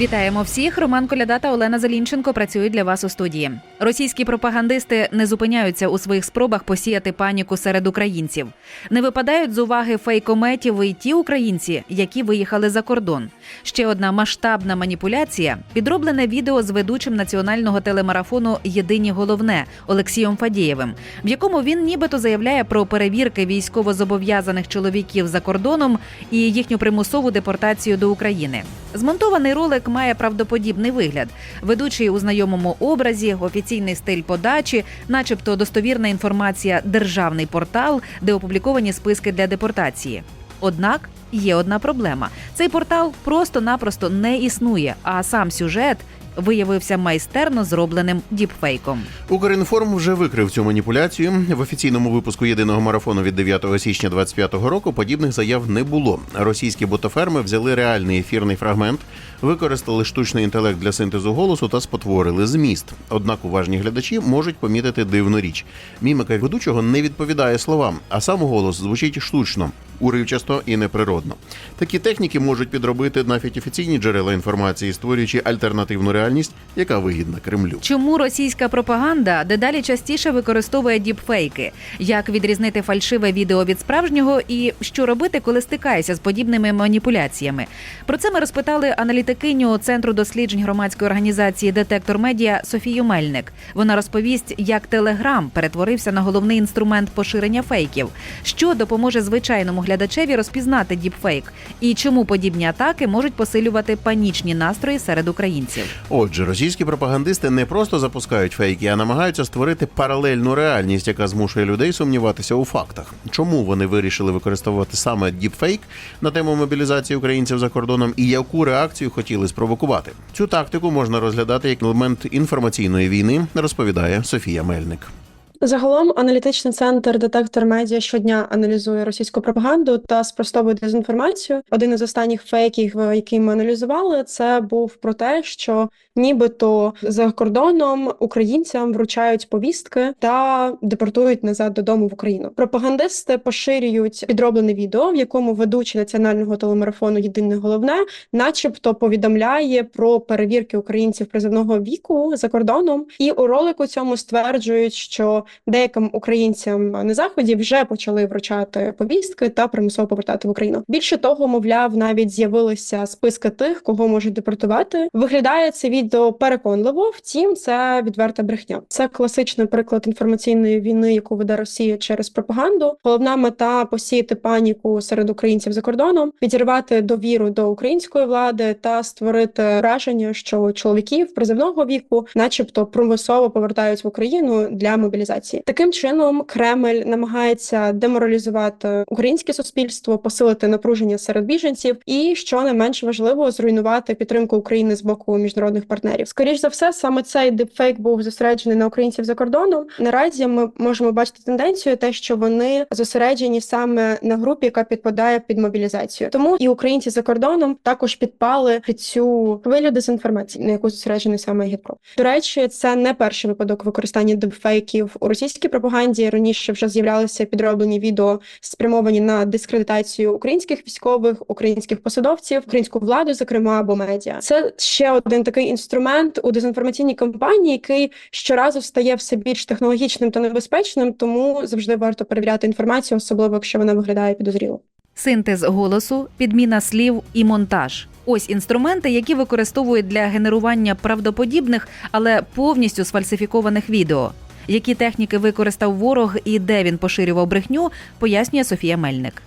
Вітаємо всіх. Роман Коляда та Олена Зелінченко працюють для вас у студії. Російські пропагандисти не зупиняються у своїх спробах посіяти паніку серед українців. Не випадають з уваги фейкометів і ті українці, які виїхали за кордон. Ще одна масштабна маніпуляція підроблене відео з ведучим національного телемарафону Єдині головне Олексієм Фадієвим, в якому він нібито заявляє про перевірки військовозобов'язаних чоловіків за кордоном і їхню примусову депортацію до України. Змонтований ролик має правдоподібний вигляд. Ведучий у знайомому образі, офіційний стиль подачі, начебто достовірна інформація, державний портал, де опубліковані списки для депортації. Однак є одна проблема: цей портал просто-напросто не існує, а сам сюжет виявився майстерно зробленим діпфейком. Укрінформ вже викрив цю маніпуляцію. В офіційному випуску єдиного марафону від 9 січня 25-го року подібних заяв не було. Російські ботоферми взяли реальний ефірний фрагмент, використали штучний інтелект для синтезу голосу та спотворили зміст. Однак уважні глядачі можуть помітити дивну річ. Мімика ведучого не відповідає словам, а сам голос звучить штучно. Уривчасто і неприродно. Такі техніки можуть підробити навіть офіційні джерела інформації, створюючи альтернативну реальність, яка вигідна Кремлю. Чому російська пропаганда дедалі частіше використовує діпфейки? Як відрізнити фальшиве відео від справжнього, і що робити, коли стикаєшся з подібними маніпуляціями? Про це ми розпитали аналітикиню центру досліджень громадської організації Детектор Медіа Софію Мельник. Вона розповість, як Телеграм перетворився на головний інструмент поширення фейків, що допоможе звичайному глядачеві розпізнати діпфейк, і чому подібні атаки можуть посилювати панічні настрої серед українців. Отже, російські пропагандисти не просто запускають фейки, а намагаються створити паралельну реальність, яка змушує людей сумніватися у фактах. Чому вони вирішили використовувати саме діпфейк на тему мобілізації українців за кордоном і яку реакцію хотіли спровокувати? Цю тактику можна розглядати як елемент інформаційної війни, розповідає Софія Мельник. Загалом аналітичний центр детектор медіа щодня аналізує російську пропаганду та спростовує дезінформацію. Один із останніх фейків, е, який ми аналізували, це був про те, що нібито за кордоном українцям вручають повістки та депортують назад додому в Україну. Пропагандисти поширюють підроблене відео, в якому ведучий національного телемарафону Єдине головне, начебто, повідомляє про перевірки українців призовного віку за кордоном, і у ролику цьому стверджують, що деяким українцям на заході вже почали вручати повістки та примусово повертати в Україну. Більше того, мовляв, навіть з'явилися списки тих, кого можуть депортувати. Виглядає це відео переконливо. Втім, це відверта брехня. Це класичний приклад інформаційної війни, яку веде Росія через пропаганду. Головна мета посіяти паніку серед українців за кордоном, підірвати довіру до української влади та створити враження, що чоловіків призовного віку, начебто, примусово повертають в Україну для мобілізації. Таким чином Кремль намагається деморалізувати українське суспільство, посилити напруження серед біженців, і що не менш важливо, зруйнувати підтримку України з боку міжнародних партнерів. Скоріш за все, саме цей дипфейк був зосереджений на українців за кордоном. Наразі ми можемо бачити тенденцію, те, що вони зосереджені саме на групі, яка підпадає під мобілізацію. Тому і українці за кордоном також підпали під цю хвилю дезінформації, на яку зосереджений саме Гідпро. До речі, це не перший випадок використання дипфейків у російській пропаганді. Раніше вже з'являлися підроблені відео, спрямовані на дискредитацію українських військових, українських посадовців, українську владу, зокрема або медіа. Це ще один такий інструмент у дезінформаційній кампанії, який щоразу стає все більш технологічним та небезпечним, тому завжди варто перевіряти інформацію, особливо якщо вона виглядає підозріло. Синтез голосу, підміна слів і монтаж. Ось інструменти, які використовують для генерування правдоподібних, але повністю сфальсифікованих відео. Які техніки використав ворог і де він поширював брехню, пояснює Софія Мельник.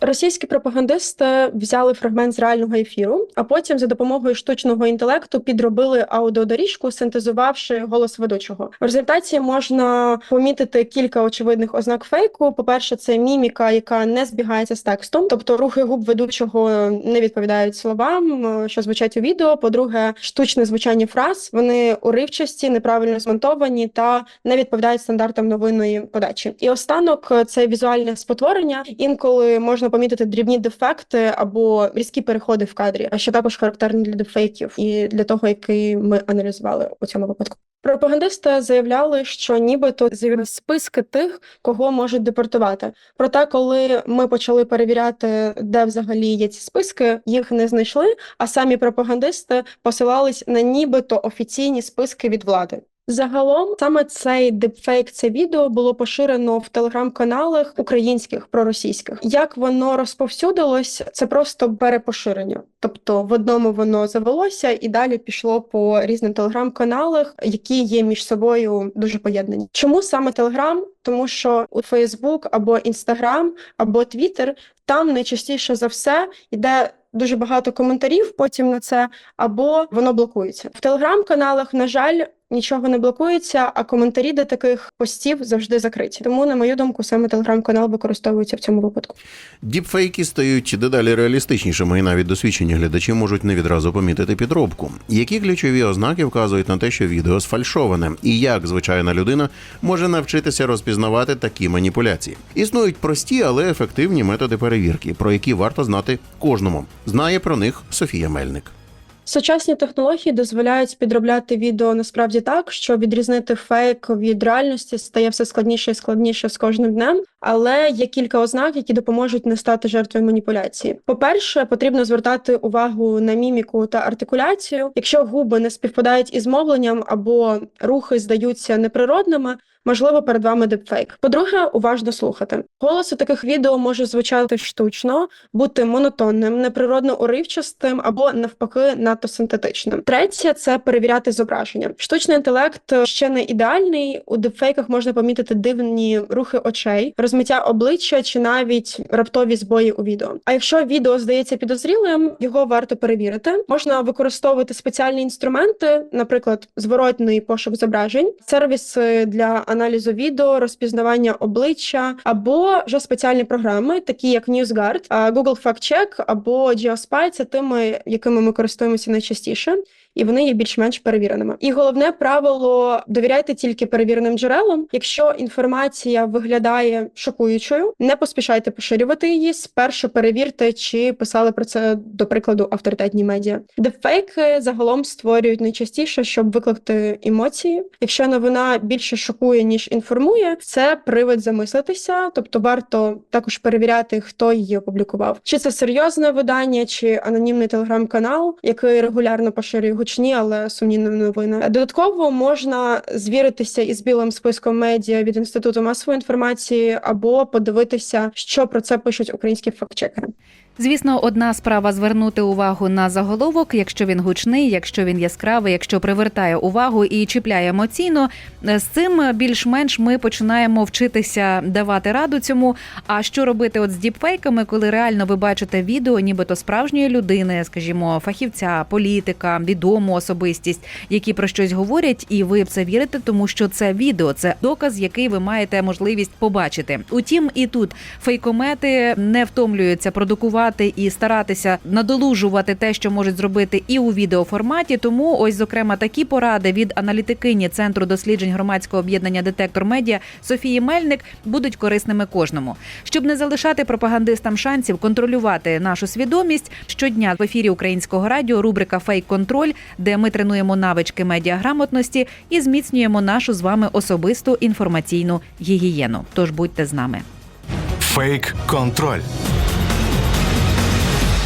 Російські пропагандисти взяли фрагмент з реального ефіру, а потім за допомогою штучного інтелекту підробили аудіодоріжку, синтезувавши голос ведучого. В результаті можна помітити кілька очевидних ознак фейку. По-перше, це міміка, яка не збігається з текстом, тобто рухи губ ведучого не відповідають словам, що звучать у відео. По-друге, штучне звучання фраз вони уривчасті, неправильно змонтовані та не відповідають стандартам новинної подачі. І останок це візуальне спотворення. Інколи можна помітити дрібні дефекти або різкі переходи в кадрі, а що також характерні для дефейків і для того, який ми аналізували у цьому випадку. Пропагандисти заявляли, що нібито з'явилися списки тих, кого можуть депортувати. Проте, коли ми почали перевіряти, де взагалі є ці списки, їх не знайшли. А самі пропагандисти посилались на нібито офіційні списки від влади. Загалом саме цей дипфейк, це відео було поширено в телеграм-каналах українських проросійських. Як воно розповсюдилось, це просто перепоширення. Тобто в одному воно завелося і далі пішло по різним телеграм-каналах, які є між собою дуже поєднані. Чому саме Телеграм? Тому що у Фейсбук або Інстаграм, або Твіттер там найчастіше за все йде дуже багато коментарів потім на це, або воно блокується. В телеграм-каналах, на жаль, нічого не блокується, а коментарі до таких постів завжди закриті. Тому, на мою думку, саме телеграм-канал використовується в цьому випадку. Діпфейки стають дедалі реалістичнішими, і навіть досвідчені глядачі можуть не відразу помітити підробку. Які ключові ознаки вказують на те, що відео сфальшоване, і як звичайна людина може навчитися розпізнавати такі маніпуляції? Існують прості, але ефективні методи перевірки, про які варто знати кожному. Знає про них Софія Мельник. Сучасні технології дозволяють підробляти відео насправді так, що відрізнити фейк від реальності стає все складніше і складніше з кожним днем. Але є кілька ознак, які допоможуть не стати жертвою маніпуляції. По-перше, потрібно звертати увагу на міміку та артикуляцію. Якщо губи не співпадають із мовленням або рухи здаються неприродними. Можливо, перед вами дипфейк. По-друге, уважно слухати. Голос у таких відео може звучати штучно, бути монотонним, неприродно уривчастим або навпаки надто синтетичним. Третє це перевіряти зображення. Штучний інтелект ще не ідеальний. У дипфейках можна помітити дивні рухи очей, розмиття обличчя чи навіть раптові збої у відео. А якщо відео здається підозрілим, його варто перевірити. Можна використовувати спеціальні інструменти, наприклад, зворотний пошук зображень, сервіси для аналізу відео, розпізнавання обличчя або вже спеціальні програми, такі як NewsGuard, Google Fact Check або Geospy – це тими, якими ми користуємося найчастіше. І вони є більш-менш перевіреними. І головне правило довіряйте тільки перевіреним джерелам. Якщо інформація виглядає шокуючою, не поспішайте поширювати її. Спершу перевірте, чи писали про це до прикладу авторитетні медіа. Дефейки загалом створюють найчастіше, щоб викликати емоції. Якщо новина більше шокує ніж інформує, це привид замислитися, тобто варто також перевіряти, хто її опублікував. Чи це серйозне видання, чи анонімний телеграм-канал, який регулярно поширює гучні, але сумнівні новини. Додатково можна звіритися із білим списком медіа від інституту масової інформації або подивитися, що про це пишуть українські фактчекери. Звісно, одна справа звернути увагу на заголовок, якщо він гучний, якщо він яскравий, якщо привертає увагу і чіпляє емоційно. З цим більш-менш ми починаємо вчитися давати раду цьому. А що робити от з діпфейками, коли реально ви бачите відео, нібито справжньої людини, скажімо, фахівця, політика, відому особистість, які про щось говорять, і ви в це вірите, тому що це відео, це доказ, який ви маєте можливість побачити. Утім, і тут фейкомети не втомлюються продукувати і старатися надолужувати те, що можуть зробити і у відеоформаті. Тому ось зокрема такі поради від аналітикині центру досліджень громадського об'єднання Детектор Медіа Софії Мельник будуть корисними кожному, щоб не залишати пропагандистам шансів контролювати нашу свідомість. Щодня в ефірі українського радіо рубрика Фейк контроль, де ми тренуємо навички медіаграмотності і зміцнюємо нашу з вами особисту інформаційну гігієну. Тож будьте з нами. Фейк контроль.